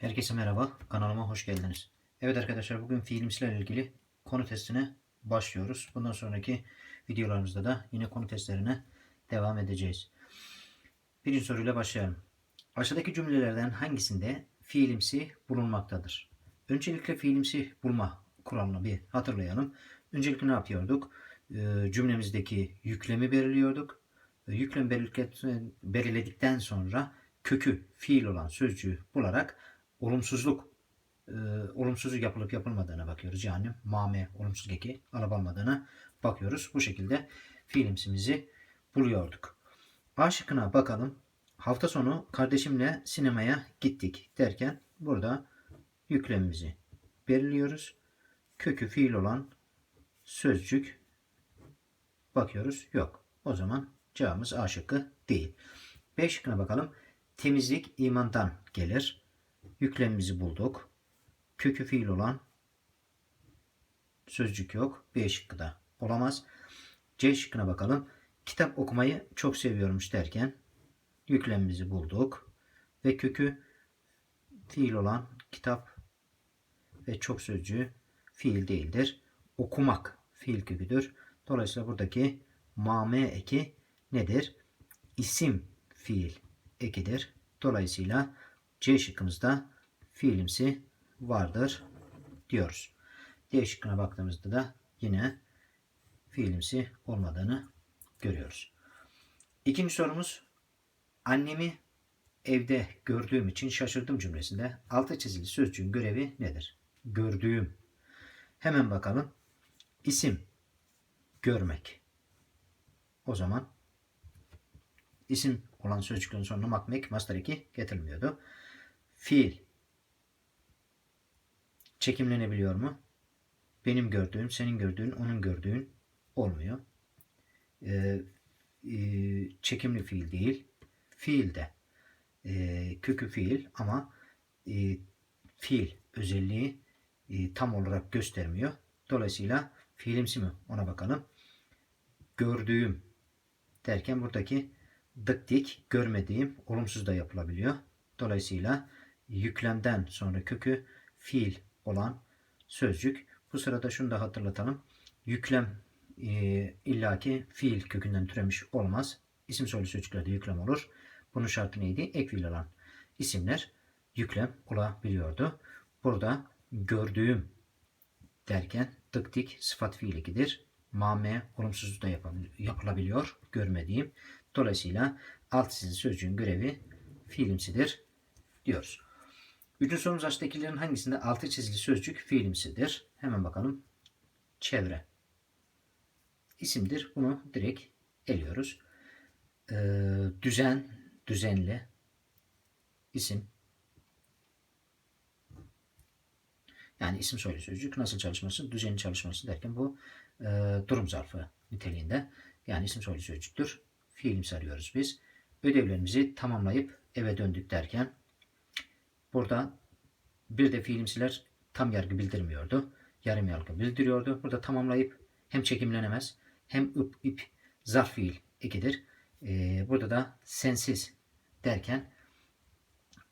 Herkese merhaba, kanalıma hoş geldiniz. Evet arkadaşlar bugün fiilimsilerle ilgili konu testine başlıyoruz. Bundan sonraki videolarımızda da yine konu testlerine devam edeceğiz. Birinci soruyla başlayalım. Aşağıdaki cümlelerden hangisinde fiilimsi bulunmaktadır? Öncelikle fiilimsi bulma kuralını bir hatırlayalım. Öncelikle ne yapıyorduk? Ee, cümlemizdeki yüklemi belirliyorduk. Ee, Yüklem belirledikten sonra kökü fiil olan sözcüğü bularak olumsuzluk e, olumsuzluk yapılıp yapılmadığına bakıyoruz. Yani mame olumsuz eki alıp almadığına bakıyoruz. Bu şekilde fiilimsimizi buluyorduk. A şıkkına bakalım. Hafta sonu kardeşimle sinemaya gittik derken burada yüklemimizi belirliyoruz. Kökü fiil olan sözcük bakıyoruz. Yok. O zaman cevabımız A şıkkı değil. B şıkkına bakalım. Temizlik imandan gelir. Yüklemimizi bulduk. Kökü fiil olan sözcük yok. B şıkkı da olamaz. C şıkkına bakalım. Kitap okumayı çok seviyormuş derken yüklemimizi bulduk. Ve kökü fiil olan kitap ve çok sözcüğü fiil değildir. Okumak fiil köküdür. Dolayısıyla buradaki mame eki nedir? İsim fiil ekidir. Dolayısıyla C şıkkımızda fiilimsi vardır diyoruz. D şıkkına baktığımızda da yine fiilimsi olmadığını görüyoruz. İkinci sorumuz annemi evde gördüğüm için şaşırdım cümlesinde altı çizili sözcüğün görevi nedir? Gördüğüm. Hemen bakalım. İsim görmek. O zaman isim olan sözcüklerin sonuna makmek master 2 getirilmiyordu. Fiil çekimlenebiliyor mu? Benim gördüğüm, senin gördüğün, onun gördüğün olmuyor. Ee, e, çekimli fiil değil. Fiil de e, kökü fiil ama e, fiil özelliği e, tam olarak göstermiyor. Dolayısıyla fiilimsi mi ona bakalım. Gördüğüm derken buradaki dık dik görmediğim olumsuz da yapılabiliyor. Dolayısıyla yüklemden sonra kökü fiil olan sözcük. Bu sırada şunu da hatırlatalım. Yüklem e, illaki fiil kökünden türemiş olmaz. İsim soylu sözcüklerde yüklem olur. Bunun şartı neydi? Ek fiil olan isimler yüklem olabiliyordu. Burada gördüğüm derken tık dik sıfat fiil ikidir. Mame olumsuzluk da yapılabiliyor. Görmediğim. Dolayısıyla alt çizili sözcüğün görevi fiilimsidir diyoruz. Üçüncü sorumuz aşağıdakilerin hangisinde altı çizili sözcük fiilimsidir? Hemen bakalım. Çevre. İsimdir. Bunu direkt eliyoruz. Ee, düzen, düzenli. isim. Yani isim soylu sözcük nasıl çalışması, düzenli çalışması derken bu e, durum zarfı niteliğinde. Yani isim soylu sözcüktür. Fiilimsi arıyoruz biz. Ödevlerimizi tamamlayıp eve döndük derken burada bir de fiilimsiler tam yargı bildirmiyordu. Yarım yargı bildiriyordu. Burada tamamlayıp hem çekimlenemez hem ıp ip zarf fiil ekidir. Ee, burada da sensiz derken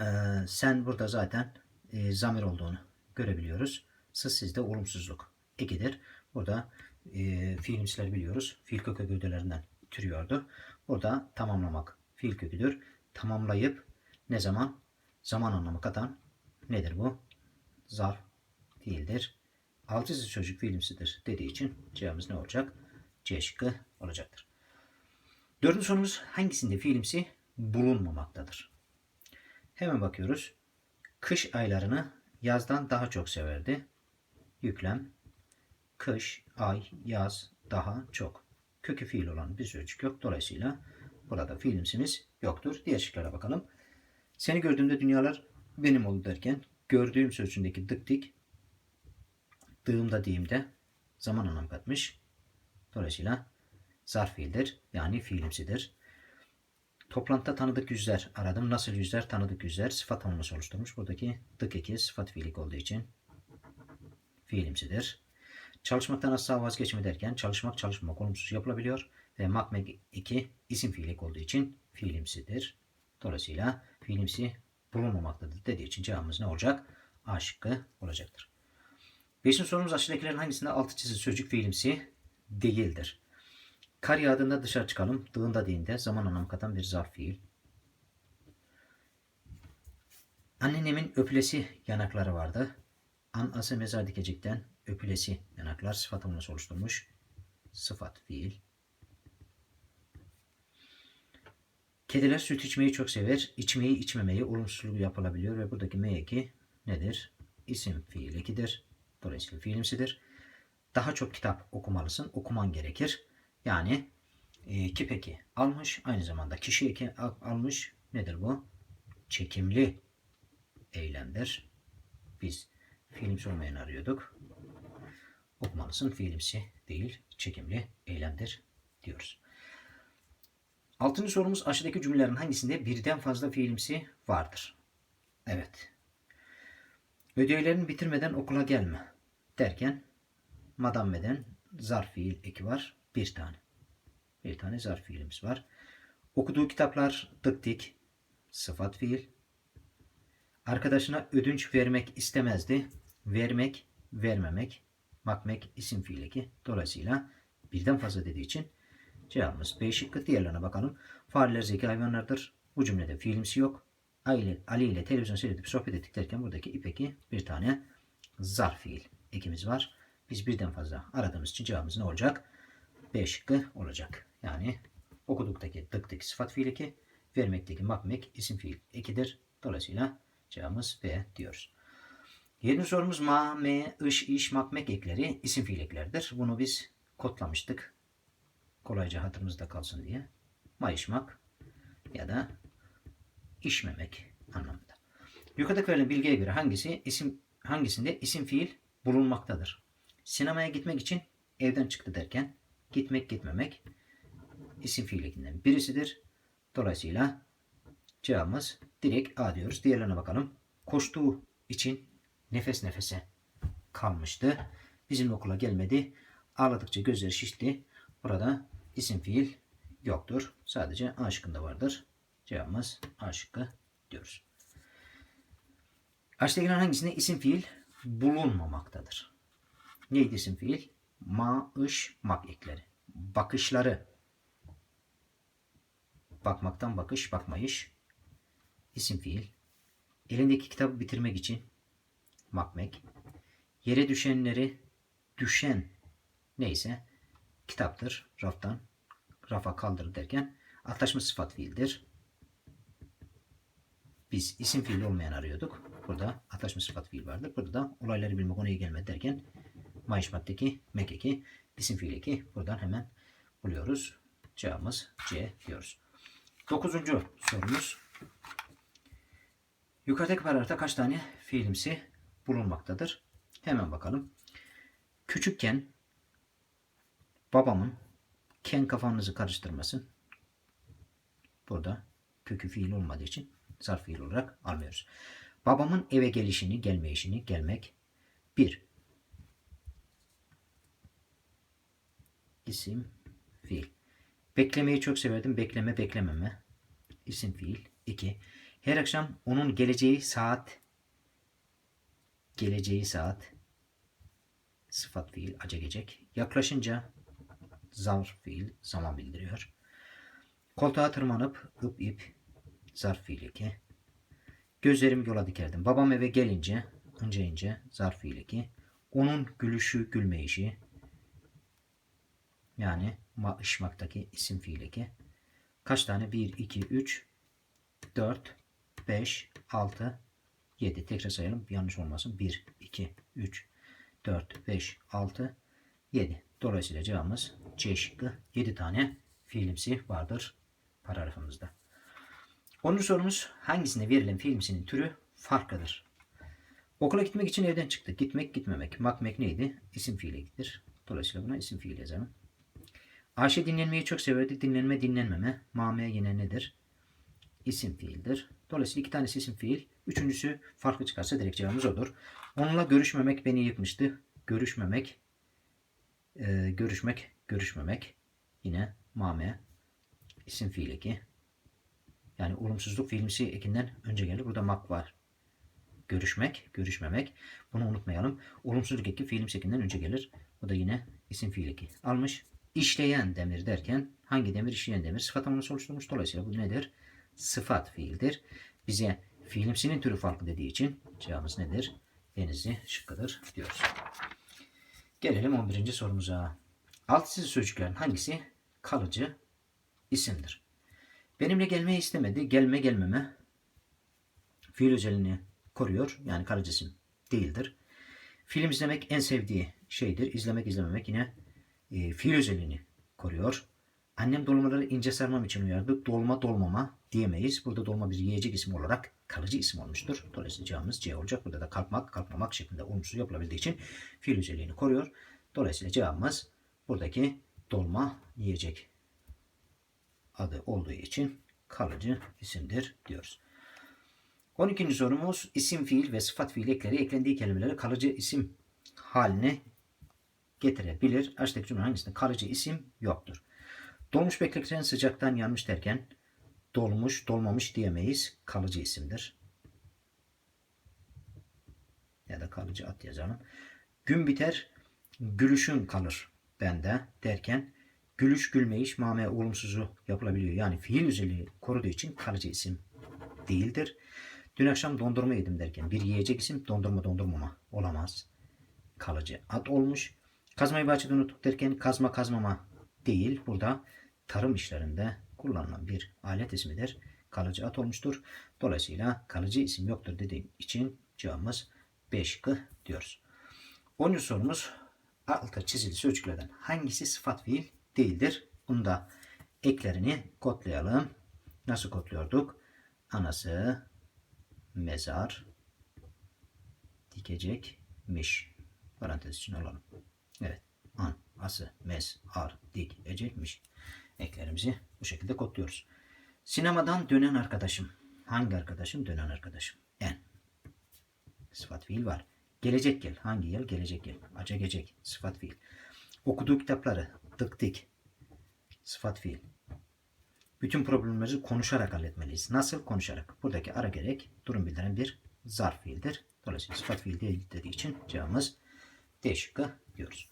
e, sen burada zaten e, zamir olduğunu görebiliyoruz. Sız sizde olumsuzluk ekidir. Burada e, fiilimsiler biliyoruz. Fiil kökü gövdelerinden türüyordu. Burada tamamlamak fiil köküdür. Tamamlayıp ne zaman? Zaman anlamı katan nedir bu? Zarf fiildir. Altı çizili sözcük fiilimsidir dediği için cevabımız ne olacak? C şıkkı olacaktır. Dördüncü sorumuz hangisinde fiilimsi bulunmamaktadır? Hemen bakıyoruz. Kış aylarını yazdan daha çok severdi. Yüklem. Kış, ay, yaz, daha çok. Kökü fiil olan bir sözcük yok. Dolayısıyla burada fiilimsimiz yoktur. Diğer şıklara bakalım. Seni gördüğümde dünyalar benim oldu derken gördüğüm sözcüğündeki dık dik dığımda diyeyimde zaman anlam katmış. Dolayısıyla zarf fiildir. Yani fiilimsidir. Toplantıda tanıdık yüzler aradım. Nasıl yüzler? Tanıdık yüzler. Sıfat tanımlaması oluşturmuş. Buradaki dık eki sıfat fiilik olduğu için fiilimsidir. Çalışmaktan asla vazgeçme derken çalışmak çalışmamak olumsuz yapılabiliyor. Ve makmek 2 isim fiilik olduğu için fiilimsidir. Dolayısıyla fiilimsi bulunmamaktadır dediği için cevabımız ne olacak? A şıkkı olacaktır. Beşinci sorumuz aşağıdakilerin hangisinde altı çizili sözcük fiilimsi değildir? Kar yağdığında dışarı çıkalım. Dığında değinde zaman anlamı katan bir zarf fiil. Annenemin öpülesi yanakları vardı. An ası mezar dikecekten öpülesi yanaklar sıfat oluşturmuş. Sıfat fiil. Kediler süt içmeyi çok sever. İçmeyi içmemeyi olumsuzluğu yapılabiliyor ve buradaki M nedir? İsim fiil ekidir. Dolayısıyla fiilimsidir. Daha çok kitap okumalısın. Okuman gerekir. Yani e, kip eki almış. Aynı zamanda kişi eki al- almış. Nedir bu? Çekimli eylemdir. Biz fiilimsi olmayan arıyorduk. Okumalısın fiilimsi değil, çekimli eylemdir diyoruz. Altıncı sorumuz aşağıdaki cümlelerin hangisinde birden fazla fiilimsi vardır? Evet. Ödevlerini bitirmeden okula gelme derken madameden zarf fiil eki var. Bir tane. Bir tane zarf fiilimiz var. Okuduğu kitaplar tık dik sıfat fiil. Arkadaşına ödünç vermek istemezdi. Vermek, vermemek, makmek isim fiil eki. Dolayısıyla birden fazla dediği için cevabımız B şıkkı. Diğerlerine bakalım. Fareler zeki hayvanlardır. Bu cümlede fiilimsi yok. Ali, Ali ile televizyon seyredip sohbet ettik derken buradaki ipeki bir tane zarf fiil ekimiz var. Biz birden fazla aradığımız için cevabımız ne olacak? B şıkkı olacak. Yani okuduktaki tık sıfat fiil eki, vermekteki makmek isim fiil ekidir. Dolayısıyla cevabımız B diyoruz. Yedinci sorumuz ma, me, ış, iş, makmek ekleri isim fiil ekleridir. Bunu biz kodlamıştık. Kolayca hatırımızda kalsın diye. Mayışmak ya da işmemek anlamında. Yukarıdaki verilen bilgiye göre hangisi isim hangisinde isim fiil bulunmaktadır? Sinemaya gitmek için evden çıktı derken gitmek gitmemek isim fiilinden birisidir. Dolayısıyla cevabımız direkt A diyoruz. Diğerlerine bakalım. Koştuğu için nefes nefese kalmıştı. Bizim okula gelmedi. Ağladıkça gözleri şişti. Burada isim fiil yoktur. Sadece A şıkkında vardır. Cevabımız A şıkkı diyoruz. Aşağıdakilerin hangisinde isim fiil bulunmamaktadır? Neydi isim fiil? Ma, mak ekleri. Bakışları. Bakmaktan bakış, bakmayış. İsim fiil. Elindeki kitabı bitirmek için makmek. Yere düşenleri düşen neyse kitaptır. Raftan rafa kaldır derken atlaşma sıfat fiildir. Biz isim fiil olmayan arıyorduk. Burada atlaşma sıfat fiil vardır. Burada da olayları bilmek iyi gelmedi derken mayışmaktaki mekeki isim fiil eki buradan hemen buluyoruz. Cevabımız C diyoruz. Dokuzuncu sorumuz. Yukarıdaki paragrafta kaç tane fiilimsi bulunmaktadır? Hemen bakalım. Küçükken babamın ken kafanızı karıştırmasın. Burada kökü fiil olmadığı için zarf fiil olarak almıyoruz. Babamın eve gelişini, gelmeyişini, gelmek. Bir. İsim, fiil. Beklemeyi çok severdim. Bekleme, beklememe. İsim, fiil. İki. Her akşam onun geleceği saat, geleceği saat, sıfat fiil, gecek. Yaklaşınca zarf fiil, zaman bildiriyor. Koltuğa tırmanıp ıp ip, zarf fiil 2. Gözlerimi yola dikerdim. Babam eve gelince, önce ince, zarf fiil 2. Onun gülüşü, gülmeyişi, yani maışmaktaki isim fiil 2. Kaç tane? 1, 2, 3, 4, 5, 6, 7. Tekrar sayalım. Yanlış olmasın. 1, 2, 3, 4, 5, 6, 7. Dolayısıyla cevabımız C şıkkı. 7 tane fiilimsi vardır paragrafımızda. 10. sorumuz hangisinde verilen fiilimsinin türü farklıdır? Okula gitmek için evden çıktı. Gitmek, gitmemek. Makmek neydi? İsim fiilidir. Dolayısıyla buna isim fiil yazalım. Ayşe dinlenmeyi çok severdi. Dinlenme, dinlenmeme. Mame yine nedir? İsim fiildir. Dolayısıyla iki tanesi isim fiil. Üçüncüsü farklı çıkarsa direkt cevabımız odur. Onunla görüşmemek beni yıkmıştı. Görüşmemek, e, görüşmek, görüşmemek. Yine mame, isim fiil eki. Yani olumsuzluk fiilimsi ekinden önce gelir. Burada mak var. Görüşmek, görüşmemek. Bunu unutmayalım. Olumsuzluk eki fiilimsi ekinden önce gelir. Bu da yine isim fiil eki. Almış. İşleyen demir derken hangi demir işleyen demir sıfat anlamı oluşturmuş. Dolayısıyla bu nedir? Sıfat fiildir. Bize fiilimsinin türü farklı dediği için cevabımız nedir? Denizli şıkkıdır diyoruz. Gelelim 11. sorumuza. Alt çizili sözcüklerin hangisi kalıcı isimdir? Benimle gelmeyi istemedi. Gelme gelmeme fiil özelliğini koruyor. Yani kalıcı isim değildir. Film izlemek en sevdiği şeydir. İzlemek izlememek yine e, fiil özelliğini koruyor. Annem dolmaları ince sarmam için uyardı. Dolma dolmama diyemeyiz. Burada dolma bir yiyecek isim olarak kalıcı isim olmuştur. Dolayısıyla cevabımız C olacak. Burada da kalkmak, kalkmamak şeklinde olumsuz yapılabildiği için fiil özelliğini koruyor. Dolayısıyla cevabımız buradaki dolma yiyecek adı olduğu için kalıcı isimdir diyoruz. 12. sorumuz isim fiil ve sıfat fiil ekleri eklendiği kelimeleri kalıcı isim haline getirebilir. Aşağıdaki cümle hangisinde kalıcı isim yoktur? Dolmuş beklerken sıcaktan yanmış derken dolmuş dolmamış diyemeyiz. Kalıcı isimdir. Ya da kalıcı at yazalım. Gün biter gülüşün kalır bende derken gülüş gülmeyiş mame olumsuzu yapılabiliyor. Yani fiil özelliği koruduğu için kalıcı isim değildir. Dün akşam dondurma yedim derken bir yiyecek isim dondurma dondurmama olamaz. Kalıcı ad olmuş. Kazmayı bahçede unuttuk derken kazma kazmama değil. Burada tarım işlerinde kullanılan bir alet ismidir. Kalıcı ad olmuştur. Dolayısıyla kalıcı isim yoktur dediğim için cevabımız B şıkkı diyoruz. 10. sorumuz altta çizili sözcüklerden hangisi sıfat fiil değildir? Bunu da eklerini kodlayalım. Nasıl kodluyorduk? Anası mezar dikecekmiş. Parantez için alalım. Evet. An, ası, mez. Eklerimizi bu şekilde kodluyoruz. Sinemadan dönen arkadaşım. Hangi arkadaşım? Dönen arkadaşım. En. Sıfat fiil var. Gelecek gel. Hangi yıl? Gelecek yıl. Aca gecek. Sıfat fiil. Okuduğu kitapları. Tık dik. Sıfat fiil. Bütün problemlerimizi konuşarak halletmeliyiz. Nasıl? Konuşarak. Buradaki ara gerek durum bildiren bir zarf fiildir. Dolayısıyla sıfat fiil değil dediği için cevabımız D şıkkı diyoruz.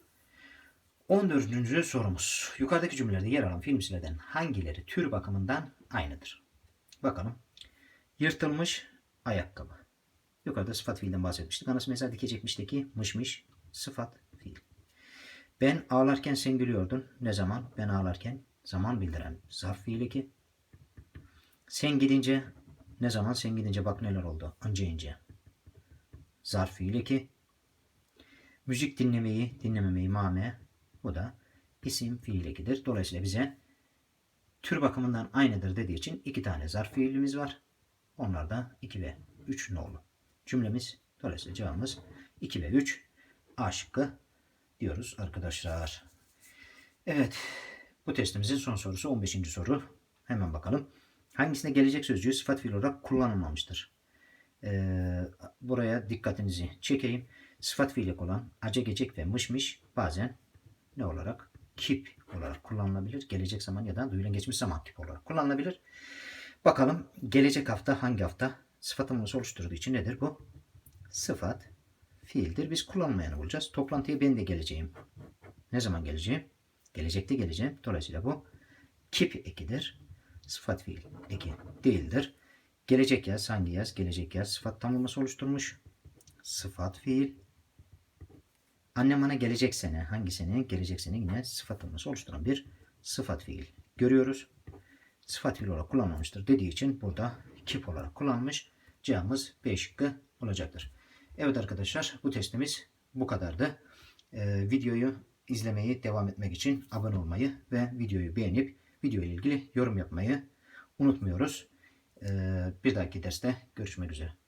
14. sorumuz. Yukarıdaki cümlelerde yer alan film isimlerden hangileri tür bakımından aynıdır? Bakalım. Yırtılmış ayakkabı. Yukarıda sıfat fiilden bahsetmiştik. Anası mesela dikecekmişteki mışmış sıfat fiil. Ben ağlarken sen gülüyordun. Ne zaman? Ben ağlarken zaman bildiren zarf fiili ki. Sen gidince ne zaman? Sen gidince bak neler oldu. Önce ince. Zarf fiili ki. Müzik dinlemeyi, dinlememeyi mame. Bu da isim fiil ekidir. Dolayısıyla bize tür bakımından aynıdır dediği için iki tane zarf fiilimiz var. Onlar da 2 ve 3 nolu cümlemiz. Dolayısıyla cevabımız 2 ve 3 A şıkkı diyoruz arkadaşlar. Evet. Bu testimizin son sorusu 15. soru. Hemen bakalım. Hangisinde gelecek sözcüğü sıfat fiil olarak kullanılmamıştır? Ee, buraya dikkatinizi çekeyim. Sıfat fiil olan ace gecek ve mışmış bazen ne olarak? Kip olarak kullanılabilir. Gelecek zaman ya da duyulan geçmiş zaman kip olarak kullanılabilir. Bakalım gelecek hafta hangi hafta sıfat anlamı oluşturduğu için nedir bu? Sıfat fiildir. Biz kullanmayanı bulacağız. Toplantıya ben de geleceğim. Ne zaman geleceğim? Gelecekte geleceğim. Dolayısıyla bu kip ekidir. Sıfat fiil eki değildir. Gelecek yaz hangi yaz? Gelecek yaz sıfat tamlaması oluşturmuş. Sıfat fiil. Annem bana gelecek sene. Hangi sene? Gelecek sene yine sıfat tamlaması oluşturan bir sıfat fiil. Görüyoruz. Sıfat fiil olarak kullanmamıştır dediği için burada kip olarak kullanmış. Cevabımız B şıkkı olacaktır. Evet arkadaşlar bu testimiz bu kadardı. Ee, videoyu izlemeyi devam etmek için abone olmayı ve videoyu beğenip video ile ilgili yorum yapmayı unutmuyoruz. Ee, bir dahaki derste görüşmek üzere.